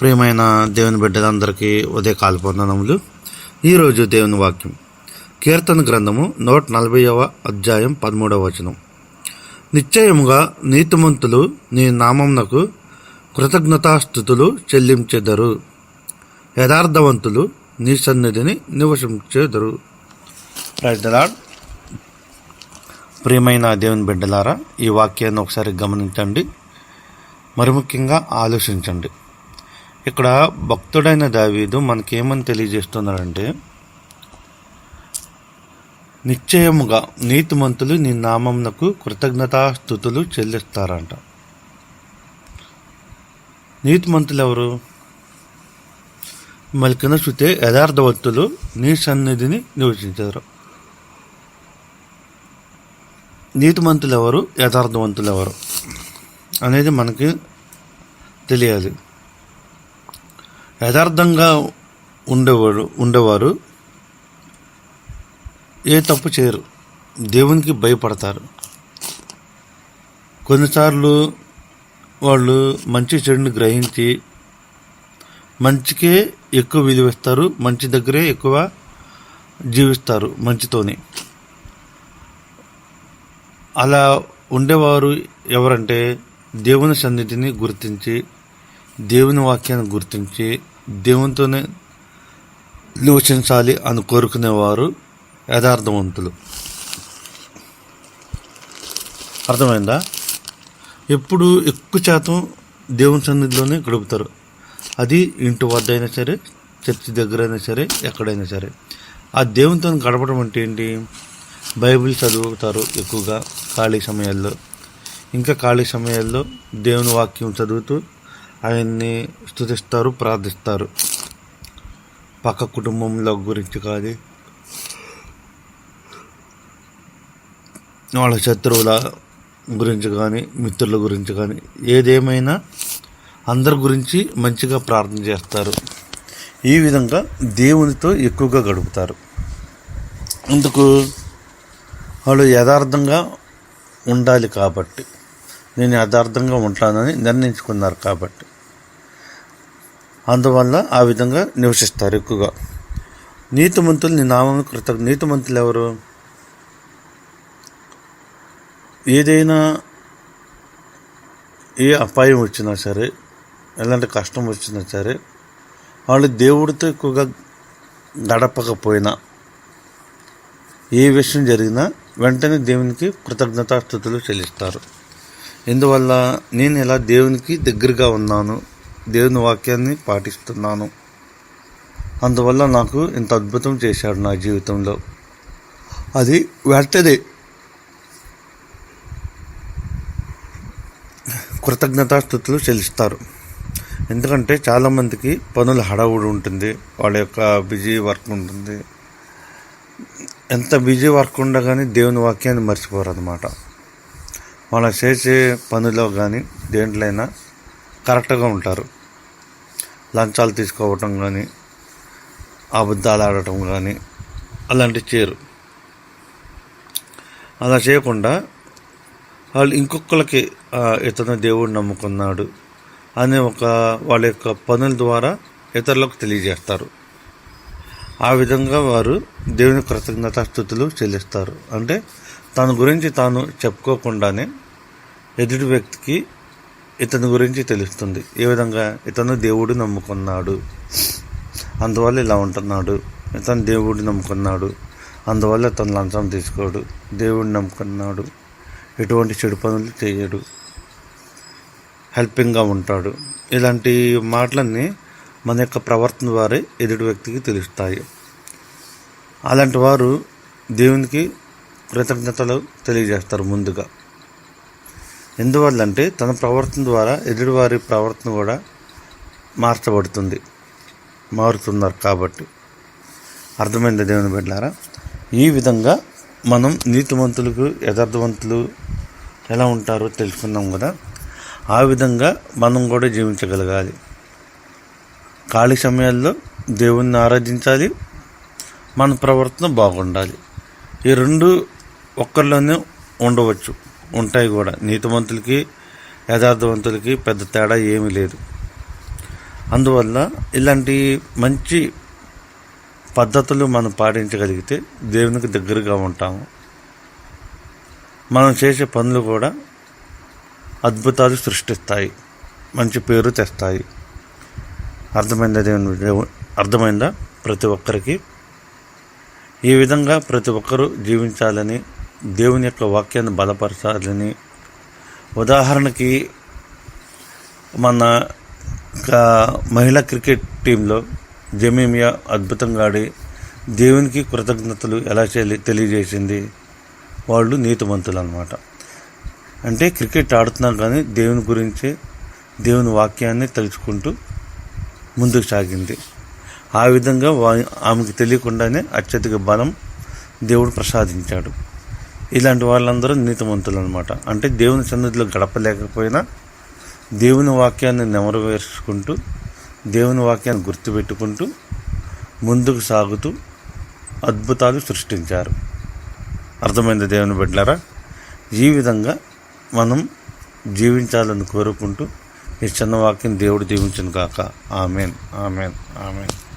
ప్రియమైన దేవుని బిడ్డలందరికీ ఉదయ కాల్పొందనములు ఈరోజు దేవుని వాక్యం. కీర్తన గ్రంథము నూట నలభైవ అధ్యాయం పదమూడవ వచనం. నిశ్చయముగా నీతిమంతులు నీ నామంనకు కృతజ్ఞతాస్థుతులు చెల్లించెదరు. యథార్థవంతులు నీ సన్నిధిని నివసించెదరు. ప్రజలాడ్ ప్రియమైన దేవుని బిడ్డలారా ఈ వాక్యాన్ని ఒకసారి గమనించండి. మరి ముఖ్యంగా ఆలోచించండి. ఇక్కడ భక్తుడైన దావీదు మనకేమని తెలియజేస్తున్నాడంటే నిశ్చయముగా నీతిమంతులు నీ నామంనకు కృతజ్ఞతాస్థుతులు చెల్లిస్తారంట. నీతిమంతులు ఎవరు మలికిన శృతే యథార్థవంతులు నీ సన్నిధిని నివసించారు. నీతిమంతులు ఎవరు యథార్థవంతులు ఎవరు అనేది మనకి తెలియాలి. యథార్థంగా ఉండేవాడు ఉండేవారు ఏ తప్పు చేయరు. దేవునికి భయపడతారు. కొన్నిసార్లు వాళ్ళు మంచి చెడుని గ్రహించి మంచికే ఎక్కువ విలువిస్తారు మంచి దగ్గరే ఎక్కువ జీవిస్తారు మంచితోనే. అలా ఉండేవారు ఎవరంటే దేవుని సన్నిధిని గుర్తించి దేవుని వాక్యాన్ని గుర్తించి దేవునితోనే నివసించాలి అని కోరుకునేవారు యథార్థవంతులు. అర్థమైందా? ఎప్పుడు ఎక్కువ శాతం దేవుని సన్నిధిలోనే గడుపుతారు. అది ఇంటి వద్ద అయినా సరే చర్చి దగ్గర అయినా సరే ఎక్కడైనా సరే. ఆ దేవునితో గడపడం అంటే ఏంటి? బైబిల్ చదువుతారు ఎక్కువగా ఖాళీ సమయాల్లో. ఇంకా ఖాళీ సమయాల్లో దేవుని వాక్యం చదువుతూ ఆయన్ని స్థుతిస్తారు ప్రార్థిస్తారు. పక్క కుటుంబంలో గురించి కానీ వాళ్ళ శత్రువుల గురించి కానీ మిత్రుల గురించి కానీ ఏదేమైనా అందరి గురించి మంచిగా ప్రార్థన చేస్తారు. ఈ విధంగా దేవునితో ఎక్కువగా గడుపుతారు. అందుకు వాళ్ళు యథార్థంగా ఉండాలి కాబట్టి. నేను యథార్థంగా ఉంటానని నిర్ణయించుకున్నారు కాబట్టి. అందువల్ల ఆ విధంగా నివసిస్తారు ఎక్కువగా. నీతిమంతులు నీ నామం కృత నీతిమంతులు ఎవరు ఏదైనా ఏ అపాయం వచ్చినా సరే ఎలాంటి కష్టం వచ్చినా సరే వాళ్ళు దేవుడితో ఎక్కువగా గడపకపోయినా ఏ విషయం జరిగినా వెంటనే దేవునికి కృతజ్ఞతాస్థుతులు చెల్లిస్తారు. ఇందువల్ల నేను ఎలా దేవునికి దగ్గరగా ఉన్నాను? దేవుని వాక్యాన్ని పాటిస్తున్నాను. అందువల్ల నాకు ఇంత అద్భుతం చేశాడు నా జీవితంలో. అది వెంటనే కృతజ్ఞతాస్థుతులు చెల్లిస్తారు. ఎందుకంటే చాలామందికి పనుల హడావుడి ఉంటుంది. వాళ్ళ యొక్క బిజీ వర్క్ ఉంటుంది. ఎంత బిజీ వర్క్ ఉండగానే దేవుని వాక్యాన్ని మర్చిపోరు అనమాట మనం చేసే పనిలో కానీ దేంట్లైనా కరెక్ట్గా ఉంటారు. లంచాలు తీసుకోవటం కానీ అబద్ధాలు ఆడటం కానీ అలాంటివి చేయరు. అలా చేయకుండా వాళ్ళు ఇంకొకరికి ఇతను దేవుడు నమ్ముకున్నాడు అనే ఒక వాళ్ళ యొక్క పనుల ద్వారా ఇతరులకు తెలియజేస్తారు. ఆ విధంగా వారు దేవుని కృతజ్ఞతాస్థుతులు చెల్లిస్తారు. అంటే తన గురించి తాను చెప్పుకోకుండానే ఎదుటి వ్యక్తికి ఇతని గురించి తెలుస్తుంది. ఏ విధంగా ఇతను దేవుడు నమ్ముకున్నాడు. అందువల్ల ఇలా ఉంటున్నాడు. ఇతను దేవుడిని నమ్ముకున్నాడు. అందువల్ల తను లంచం తీసుకోడు. దేవుడిని నమ్ముకున్నాడు. ఎటువంటి చెడు పనులు చేయడు. హెల్పింగ్గా ఉంటాడు. ఇలాంటి మాటలన్నీ మన యొక్క ప్రవర్తన వారే ఎదుటి వ్యక్తికి తెలుస్తాయి. అలాంటి వారు దేవునికి కృతజ్ఞతలు తెలియజేస్తారు ముందుగా. ఎందువల్లంటే తన ప్రవర్తన ద్వారా ఎదుటివారి ప్రవర్తన కూడా మార్చబడుతుంది మారుతున్నారు కాబట్టి. అర్థమైంది దేవుని బిడ్డారా? ఈ విధంగా మనం నీతివంతులకు యథార్థవంతులు ఎలా ఉంటారో తెలుసుకున్నాం కదా. ఆ విధంగా మనం కూడా జీవించగలగాలి. ఖాళీ సమయాల్లో దేవుణ్ణి ఆరాధించాలి. మన ప్రవర్తన బాగుండాలి. ఈ రెండు ఒక్కరిలోనే ఉండవచ్చు. ఉంటాయి కూడా. నీతివంతులకి యథార్థవంతులకి పెద్ద తేడా ఏమీ లేదు. అందువల్ల ఇలాంటి మంచి పద్ధతులు మనం పాటించగలిగితే దేవునికి దగ్గరగా ఉంటాము. మనం చేసే పనులు కూడా అద్భుతాలు సృష్టిస్తాయి. మంచి పేరు తెస్తాయి. అర్థమైందా దేవుని అర్థమైందా? ప్రతి ఒక్కరికి. ఈ విధంగా ప్రతి ఒక్కరూ జీవించాలని దేవుని యొక్క వాక్యాన్ని బలపరచాలని. ఉదాహరణకి మన మహిళా క్రికెట్ టీంలో జమీమియా అద్భుతంగా ఆడి దేవునికి కృతజ్ఞతలు ఎలా చేయాలి తెలియజేసింది? వాళ్ళు నీతిమంతులు అనమాట అంటే క్రికెట్ ఆడుతున్నా కానీ దేవుని గురించి దేవుని వాక్యాన్ని తలుచుకుంటూ ముందుకు సాగింది. ఆ విధంగా వా- ఆమెకు తెలియకుండానే అత్యధిక బలం దేవుడు ప్రసాదించాడు. ఇలాంటి వాళ్ళందరూ నీతిమంతులు అనమాట అంటే దేవుని సన్నిధిలో గడపలేకపోయినా దేవుని వాక్యాన్ని నెమరవేర్చుకుంటూ దేవుని వాక్యాన్ని గుర్తుపెట్టుకుంటూ ముందుకు సాగుతూ అద్భుతాలు సృష్టించారు. అర్థమైంది దేవుని బిడ్డారా ఈ విధంగా మనం జీవించాలని కోరుకుంటూ ఈ చిన్న వాక్యం దేవుడు దీవించను కాక ఆమెన్. ఆమెన్. ఆమెన్.